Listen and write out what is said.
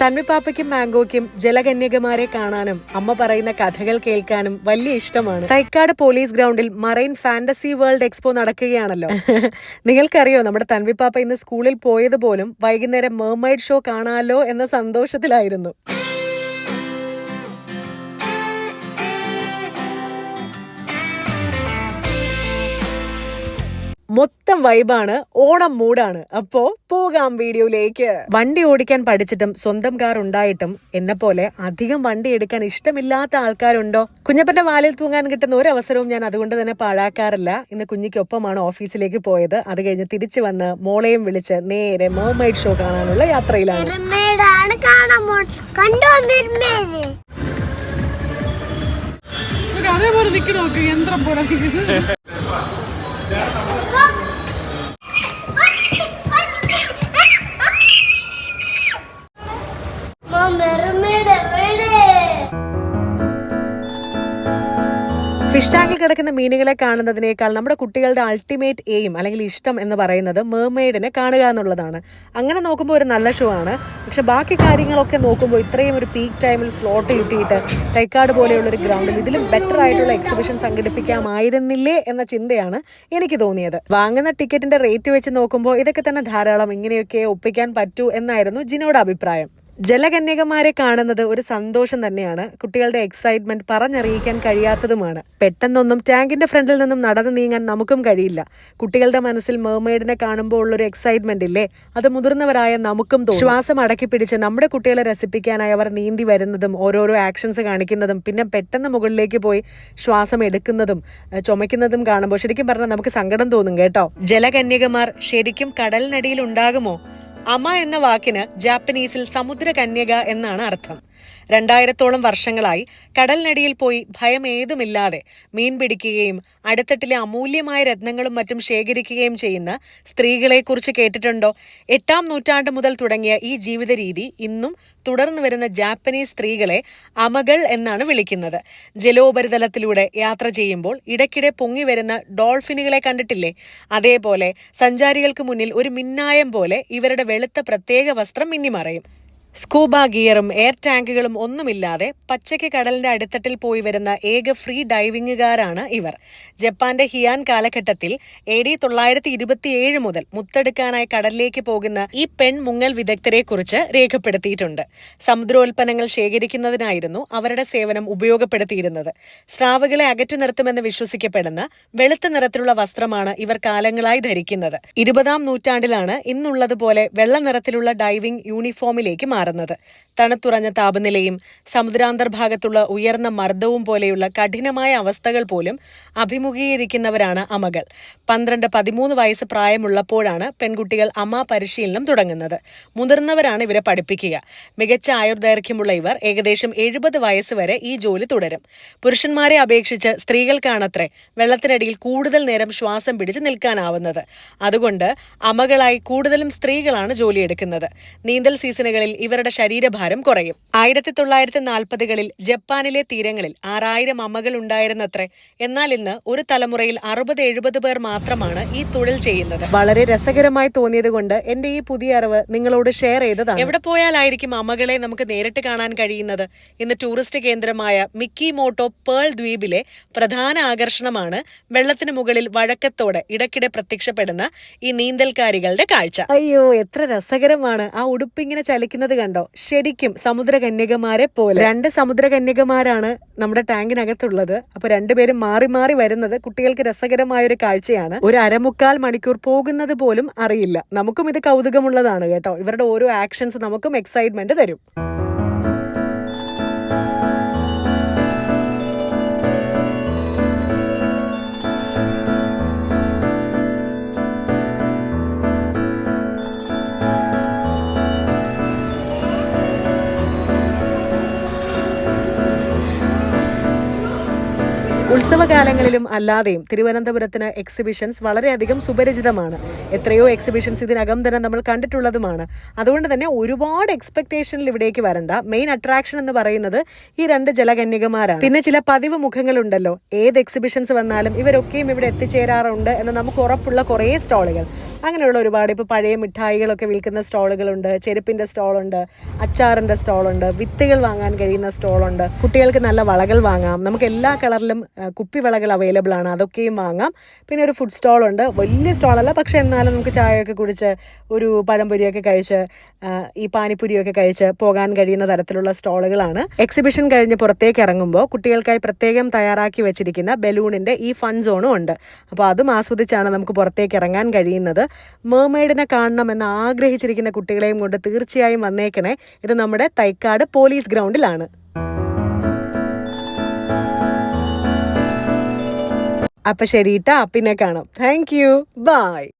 തൻവിപ്പാപ്പയ്ക്കും മാംഗോയ്ക്കും ജലകന്യകമാരെ കാണാനും അമ്മ പറയുന്ന കഥകൾ കേൾക്കാനും വലിയ ഇഷ്ടമാണ്. തൈക്കാട് പോലീസ് ഗ്രൗണ്ടിൽ മറൈൻ ഫാന്റസി വേൾഡ് എക്സ്പോ നടക്കുകയാണല്ലോ. നിങ്ങൾക്കറിയോ നമ്മുടെ തൻവിപ്പാപ്പ ഇന്ന് സ്കൂളിൽ പോയതുപോലും വൈകുന്നേരം മേർമൈഡ് ഷോ കാണാലോ എന്ന സന്തോഷത്തിലായിരുന്നു. മൊത്തം വൈബാണ് ഓണം മൂടാണ് അപ്പോ പോകാം വീഡിയോയിലേക്ക്. വണ്ടി ഓടിക്കാൻ പഠിച്ചിട്ടും സ്വന്തം കാർ ഉണ്ടായിട്ടും എന്നെ പോലെ അധികം വണ്ടി എടുക്കാൻ ഇഷ്ടമില്ലാത്ത ആൾക്കാരുണ്ടോ? കുഞ്ഞപ്പന്റെ വാലിൽ തൂങ്ങാൻ കിട്ടുന്ന ഒരു അവസരവും ഞാൻ അതുകൊണ്ട് തന്നെ പാഴാക്കാറില്ല. ഇന്ന് കുഞ്ഞിക്കൊപ്പമാണ് ഓഫീസിലേക്ക് പോയത്. അത് കഴിഞ്ഞ് തിരിച്ചു വന്ന് മോളെയും വിളിച്ച് നേരെ മോമൈഡ് ഷോ കാണാനുള്ള യാത്രയിലാണ്. അതേപോലെ നിൽക്കണോ യന്ത്രം പോലെ. ഫിഷ് ടാങ്കിൽ കിടക്കുന്ന മീനുകളെ കാണുന്നതിനേക്കാൾ നമ്മുടെ കുട്ടികളുടെ അൾട്ടിമേറ്റ് എയിം അല്ലെങ്കിൽ ഇഷ്ടം എന്ന് പറയുന്നത് മേർമെയ്ഡിനെ കാണുക എന്നുള്ളതാണ്. അങ്ങനെ നോക്കുമ്പോൾ ഒരു നല്ല ഷോ ആണ്. പക്ഷെ ബാക്കി കാര്യങ്ങളൊക്കെ നോക്കുമ്പോൾ ഇത്രയും ഒരു പീക്ക് ടൈമിൽ സ്ലോട്ട് കിട്ടിയിട്ട് തൈക്കാട് പോലെയുള്ള ഒരു ഗ്രൗണ്ടിൽ ഇതിലും ബെറ്റർ ആയിട്ടുള്ള എക്സിബിഷൻ സംഘടിപ്പിക്കാമായിരുന്നില്ലേ എന്ന ചിന്തയാണ് എനിക്ക് തോന്നിയത്. വാങ്ങുന്ന ടിക്കറ്റിന്റെ റേറ്റ് വെച്ച് നോക്കുമ്പോൾ ഇതൊക്കെ തന്നെ ധാരാളം ഇങ്ങനെയൊക്കെ ഒപ്പിക്കാൻ പറ്റൂ എന്നായിരുന്നു ജിനോട് അഭിപ്രായം. ജലകന്യകമാരെ കാണുന്നത് ഒരു സന്തോഷം തന്നെയാണ്. കുട്ടികളുടെ എക്സൈറ്റ്മെന്റ് പറഞ്ഞറിയിക്കാൻ കഴിയാത്തതുമാണ്. പെട്ടെന്നൊന്നും ടാങ്കിന്റെ ഫ്രണ്ടിൽ നിന്നും നടന്നു നീങ്ങാൻ നമുക്കും കഴിയില്ല. കുട്ടികളുടെ മനസ്സിൽ മേമേഡിനെ കാണുമ്പോൾ ഉള്ളൊരു എക്സൈറ്റ്മെന്റ് ഇല്ലേ? അത് മുതിർന്നവരായ നമുക്കും തോന്നും. ശ്വാസം അടക്കി പിടിച്ച് നമ്മുടെ കുട്ടികളെ രസിപ്പിക്കാനായി അവർ നീന്തി വരുന്നതും ഓരോരോ ആക്ഷൻസ് കാണിക്കുന്നതും പിന്നെ പെട്ടെന്ന് മുകളിലേക്ക് പോയി ശ്വാസം എടുക്കുന്നതും ചുമയ്ക്കുന്നതും കാണുമ്പോൾ ശരിക്കും പറഞ്ഞാൽ നമുക്ക് സങ്കടം തോന്നും കേട്ടോ. ജലകന്യകമാർ ശരിക്കും കടലിനടിയിൽ ഉണ്ടാകുമോ? അമ എന്ന വാക്കിന് ജാപ്പനീസിൽ സമുദ്രകന്യക എന്നാണ് അർത്ഥം. രണ്ടായിരത്തോളം വർഷങ്ങളായി കടലിനടിയിൽ പോയി ഭയം ഏതുമില്ലാതെ മീൻ പിടിക്കുകയും അടുത്തട്ടിലെ അമൂല്യമായ രത്നങ്ങളും മറ്റും ശേഖരിക്കുകയും ചെയ്യുന്ന സ്ത്രീകളെക്കുറിച്ച് കേട്ടിട്ടുണ്ടോ? എട്ടാം നൂറ്റാണ്ട് മുതൽ തുടങ്ങിയ ഈ ജീവിത രീതി ഇന്നും തുടർന്നു വരുന്ന ജാപ്പനീസ് സ്ത്രീകളെ അമകൾ എന്നാണ് വിളിക്കുന്നത്. ജലോപരിതലത്തിലൂടെ യാത്ര ചെയ്യുമ്പോൾ ഇടയ്ക്കിടെ പൊങ്ങി വരുന്ന ഡോൾഫിനുകളെ കണ്ടിട്ടില്ലേ? അതേപോലെ സഞ്ചാരികൾക്ക് മുന്നിൽ ഒരു മിന്നായം പോലെ ഇവരുടെ വെളുത്ത പ്രത്യേക വസ്ത്രം മിന്നിമറയും. സ്കൂബ ഗിയറും എയർ ടാങ്കുകളും ഒന്നുമില്ലാതെ പച്ചയ്ക്ക് കടലിന്റെ അടിത്തട്ടിൽ പോയി വരുന്ന ഏക ഫ്രീ ഡൈവിംഗുകാരാണ് ഇവർ. ജപ്പാന്റെ ഹിയാൻ കാലഘട്ടത്തിൽ എ ഡി തൊള്ളായിരത്തി ഇരുപത്തിയേഴ് മുതൽ മുത്തെടുക്കാനായി കടലിലേക്ക് പോകുന്ന ഈ പെൺ മുങ്ങൽ വിദഗ്ധരെ കുറിച്ച് രേഖപ്പെടുത്തിയിട്ടുണ്ട്. സമുദ്രോൽപ്പന്നങ്ങൾ ശേഖരിക്കുന്നതിനായിരുന്നു അവരുടെ സേവനം ഉപയോഗപ്പെടുത്തിയിരുന്നത്. സ്രാവുകളെ അകറ്റി നിർത്തുമെന്ന് വിശ്വസിക്കപ്പെടുന്ന വെളുത്ത നിറത്തിലുള്ള വസ്ത്രമാണ് ഇവർ കാലങ്ങളായി ധരിക്കുന്നത്. ഇരുപതാം നൂറ്റാണ്ടിലാണ് ഇന്നുള്ളതുപോലെ വെള്ള നിറത്തിലുള്ള ഡൈവിംഗ് യൂണിഫോമിലേക്ക് മാറുന്നത്. തണുത്തുറഞ്ഞ താപനിലയും സമുദ്രാന്തർഭാഗത്തുള്ള ഉയർന്ന മർദ്ദവും പോലെയുള്ള കഠിനമായ അവസ്ഥകൾ പോലും അഭിമുഖീകരിക്കുന്നവരാണ് അമകൾ. പന്ത്രണ്ട് പതിമൂന്ന് വയസ്സ് പ്രായമുള്ളപ്പോഴാണ് പെൺകുട്ടികൾ അമ്മ പരിശീലനം തുടങ്ങുന്നത്. മുതിർന്നവരാണ് ഇവരെ പഠിപ്പിക്കുക. മികച്ച ആയുർദൈർഘ്യമുള്ള ഇവർ ഏകദേശം എഴുപത് വയസ്സ് വരെ ഈ ജോലി തുടരും. പുരുഷന്മാരെ അപേക്ഷിച്ച് സ്ത്രീകൾക്കാണത്രേ വെള്ളത്തിനടിയിൽ കൂടുതൽ നേരം ശ്വാസം പിടിച്ച് നിൽക്കാനാവുന്നത്. അതുകൊണ്ട് അമകളായി കൂടുതലും സ്ത്രീകളാണ് ജോലിയെടുക്കുന്നത്. നീന്തൽ സീസണുകളിൽ ഇവരുടെ ശരീരഭാരം കുറയും. ആയിരത്തി തൊള്ളായിരത്തി നാൽപ്പതുകളിൽ ജപ്പാനിലെ തീരങ്ങളിൽ ആറായിരം അമ്മകൾ ഉണ്ടായിരുന്നത്രേ. എന്നാൽ ഇന്ന് ഒരു തലമുറയിൽ അറുപത് എഴുപത് പേർ മാത്രമാണ് ഈ തൊഴിൽ ചെയ്യുന്നത്. വളരെ രസകരമായി തോന്നിയത് കൊണ്ട് എന്റെ ഈ പുതിയ അറിവ് നിങ്ങളോട് ഷെയർ ചെയ്തതാണ്. എവിടെ പോയാലായിരിക്കും അമ്മകളെ നമുക്ക് നേരിട്ട് കാണാൻ കഴിയുന്നത്? ഇന്ന് ടൂറിസ്റ്റ് കേന്ദ്രമായ മിക്കി മോട്ടോ പേൾ ദ്വീപിലെ പ്രധാന ആകർഷണമാണ് വെള്ളത്തിന് മുകളിൽ വഴക്കത്തോടെ ഇടയ്ക്കിടെ പ്രത്യക്ഷപ്പെടുന്ന ഈ നീന്തൽക്കാരികളുടെ കാഴ്ച. അയ്യോ എത്ര രസകരമാണ്. ആ ഉടുപ്പിങ്ങനെ ചലിക്കുന്നത് കണ്ടോ? ശരിക്കും സമുദ്രകന്യകമാരെ പോലെ. രണ്ട് സമുദ്രകന്യകമാരാണ് നമ്മുടെ ടാങ്കിനകത്തുള്ളത്. അപ്പൊ രണ്ടുപേരും മാറി മാറി വരുന്നത് കുട്ടികൾക്ക് രസകരമായ ഒരു കാഴ്ചയാണ്. ഒരു അരമുക്കാൽ മണിക്കൂർ പോകുന്നത് പോലും അറിയില്ല. നമുക്കും ഇത് കൗതുകമുള്ളതാണ് കേട്ടോ. ഇവരുടെ ഓരോ ആക്ഷൻസ് നമുക്കും എക്സൈറ്റ്മെന്റ് തരും. ഉത്സവകാലങ്ങളിലും അല്ലാതെയും തിരുവനന്തപുരത്തിന് എക്സിബിഷൻസ് വളരെയധികം സുപരിചിതമാണ്. എത്രയോ എക്സിബിഷൻസ് ഇതിനകം തന്നെ നമ്മൾ കണ്ടിട്ടുള്ളതുമാണ്. അതുകൊണ്ട് തന്നെ ഒരുപാട് എക്സ്പെക്ടേഷനിൽ ഇവിടേക്ക് വരണ്ട. മെയിൻ അട്രാക്ഷൻ എന്ന് പറയുന്നത് ഈ രണ്ട് ജലകന്യകമാരാണ്. പിന്നെ ചില പതിവ് മുഖങ്ങളുണ്ടല്ലോ. ഏത് എക്സിബിഷൻസ് വന്നാലും ഇവരൊക്കെയും ഇവിടെ എത്തിച്ചേരാറുണ്ട് എന്ന് നമുക്ക് ഉറപ്പുള്ള കുറേ സ്റ്റോളുകൾ. അങ്ങനെയുള്ള ഒരുപാട് ഇപ്പോൾ പഴയ മിഠായികളൊക്കെ വിൽക്കുന്ന സ്റ്റോളുകളുണ്ട് ചെരുപ്പിന്റെ സ്റ്റോളുണ്ട് അച്ചാറിന്റെ സ്റ്റോളുണ്ട് വിത്തുകൾ വാങ്ങാൻ കഴിയുന്ന സ്റ്റോളുണ്ട്. കുട്ടികൾക്ക് നല്ല വളകൾ വാങ്ങാം. നമുക്ക് എല്ലാ കളറിലും കുപ്പി വളകൾ അവൈലബിൾ ആണ്. അതൊക്കെയും വാങ്ങാം. പിന്നെ ഒരു ഫുഡ് സ്റ്റോളുണ്ട് വലിയ സ്റ്റോളല്ല പക്ഷേ എന്നാലും നമുക്ക് ചായയൊക്കെ കുടിച്ച് ഒരു പഴംപൊരിയൊക്കെ കഴിച്ച് ഈ പാനിപ്പുരിയൊക്കെ കഴിച്ച് പോകാൻ കഴിയുന്ന തരത്തിലുള്ള സ്റ്റോളുകളാണ്. എക്സിബിഷൻ കഴിഞ്ഞ് പുറത്തേക്ക് ഇറങ്ങുമ്പോൾ കുട്ടികൾക്കായി പ്രത്യേകം തയ്യാറാക്കി വെച്ചിരിക്കുന്ന ബലൂണിന്റെ ഈ ഫൺ സോണും ഉണ്ട്. അപ്പോൾ അതും ആസ്വദിച്ചാണ് നമുക്ക് പുറത്തേക്ക് ഇറങ്ങാൻ കഴിയുന്നത്. മേമെയ്ഡിനെ കാണണമെന്ന് ആഗ്രഹിച്ചിരിക്കുന്ന കുട്ടികളെയും കൊണ്ട് തീർച്ചയായും വന്നേക്കണേ. ഇത് നമ്മുടെ തൈക്കാട് പോലീസ് ഗ്രൗണ്ടിലാണ്. അപ്പം ശരി ഇട്ടാ പിന്നെ കാണാം. Thank you by